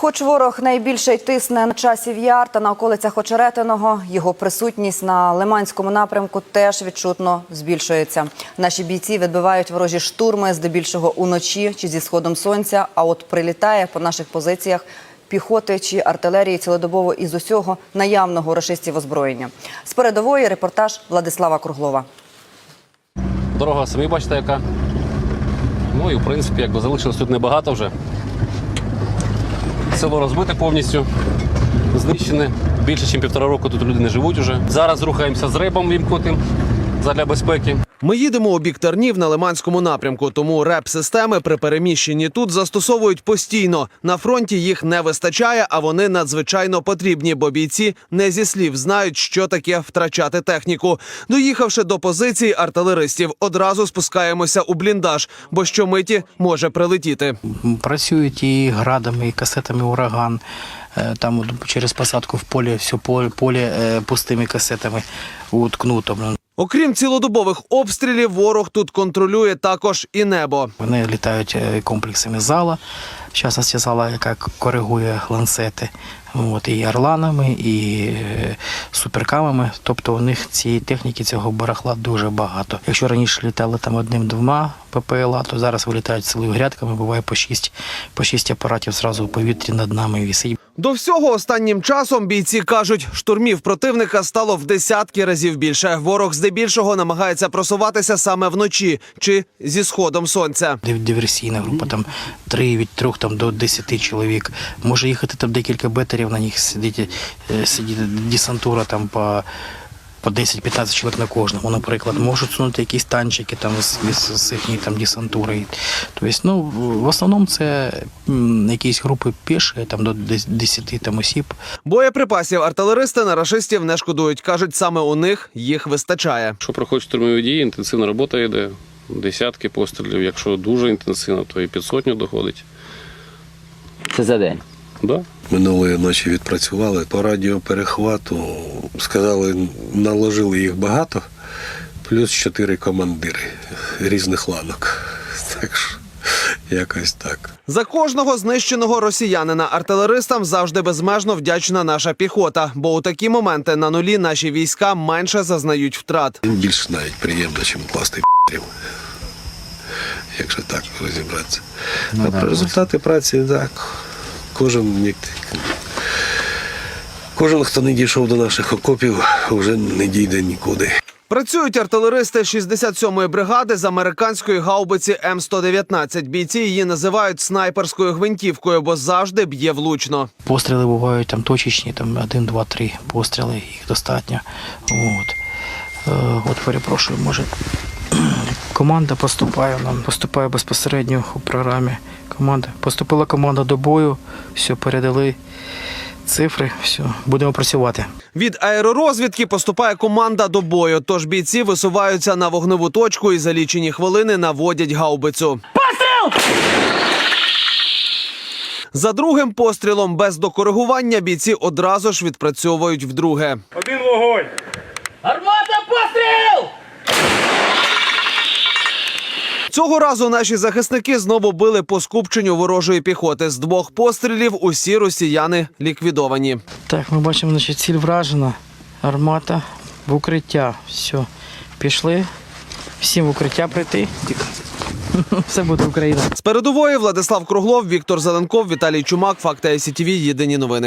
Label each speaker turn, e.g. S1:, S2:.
S1: Хоч ворог найбільше й тисне на часів яр та на околицях Очеретиного, його присутність на Лиманському напрямку теж відчутно збільшується. Наші бійці відбивають ворожі штурми здебільшого уночі чи зі сходом сонця. А от прилітає по наших позиціях піхоти чи артилерії цілодобово із усього наявного рашистів озброєння. З передової репортаж Владислава Круглова.
S2: Дорога самі бачите, яка. Ну і в принципі, якби залишилось тут небагато вже. Село розбите повністю, знищене. Більше, ніж півтора року тут люди не живуть уже. Зараз рухаємося з рибом вімкнутим задля безпеки.
S3: Ми їдемо у бік Тернів на Лиманському напрямку, тому реп-системи при переміщенні тут застосовують постійно. На фронті їх не вистачає, а вони надзвичайно потрібні, бо бійці не зі слів знають, що таке втрачати техніку. Доїхавши до позицій артилеристів, одразу спускаємося у бліндаж, бо щомиті може прилетіти.
S4: Працюють і градами, і касетами ураган. Е, Там через посадку в полі все поле, поле е, пустими касетами уткнуто.
S3: Окрім цілодобових обстрілів, ворог тут контролює також і небо.
S4: Вони літають е, комплексами зала. В частності зала, яка коригує ланцети. От, і орланами, і е, суперкамами. Тобто у них цієї техніки, цього барахла дуже багато. Якщо раніше літали там одним-двома ППЛА, то зараз вилітають цілими грядками, буває по шість, по шість апаратів зразу у повітрі над нами вісить.
S3: До всього останнім часом бійці кажуть, штурмів противника стало в десятки разів більше. Ворог здебільшого намагається просуватися саме вночі чи зі сходом сонця.
S4: Диверсійна група, там три від трьох там, до 10 чоловік. Може їхати там декілька бетерів, на них сидіти, е, сидіти десантура там по, по 10-15 чоловік на кожному. Наприклад, можуть сунути якісь танчики там з, з, з їхньої там десантури. Тобто, ну, в основному це м, якісь групи піші, там до 10 там, осіб.
S3: Боєприпасів артилеристи на рашистів не шкодують. кажуть, саме у них їх вистачає.
S2: Якщо проходять штурмові дії, інтенсивна робота йде. Десятки пострілів. Якщо дуже інтенсивно, то і під сотню доходить.
S5: Це за день.
S2: Да.
S6: Минулої ночі відпрацювали по радіоперехвату. Сказали, наложили їх багато, плюс чотири командири різних ланок. Так що якось так.
S3: За кожного знищеного росіянина артилеристам завжди безмежно вдячна наша піхота, бо у такі моменти на нулі наші війська менше зазнають втрат.
S6: Більш навіть приємно, ніж класти п***рів. Якщо так розібратися. а про результати праці, так. Кожен, як- кожен, хто не дійшов до наших окопів, вже не дійде нікуди.
S3: Працюють артилеристи 67-ї бригади з американської гаубиці М119. Бійці її називають снайперською гвинтівкою, бо завжди б'є влучно.
S4: Постріли бувають там точечні, там один, два, три постріли, їх достатньо. От, е, от перепрошую, може. Команда поступає нам, поступає безпосередньо у програмі. Команда. Поступила команда до бою, все, передали цифри, все, будемо працювати.
S3: Від аеророзвідки поступає команда до бою. Тож бійці висуваються на вогневу точку і за лічені хвилини наводять гаубицю. Постріл! За другим пострілом без докоригування бійці одразу ж відпрацьовують вдруге.
S7: Один вогонь!
S3: Цього разу наші захисники знову били по скупченню ворожої піхоти. З двох пострілів усі росіяни ліквідовані.
S4: Так, ми бачимо, значить, ціль вражена, армата в укриття. Все, пішли. Всім в укриття прийти. Все буде Україна.
S3: З передової Владислав Круглов, Віктор Зеленков, Віталій Чумак. Факти СІТВ. Єдині новини.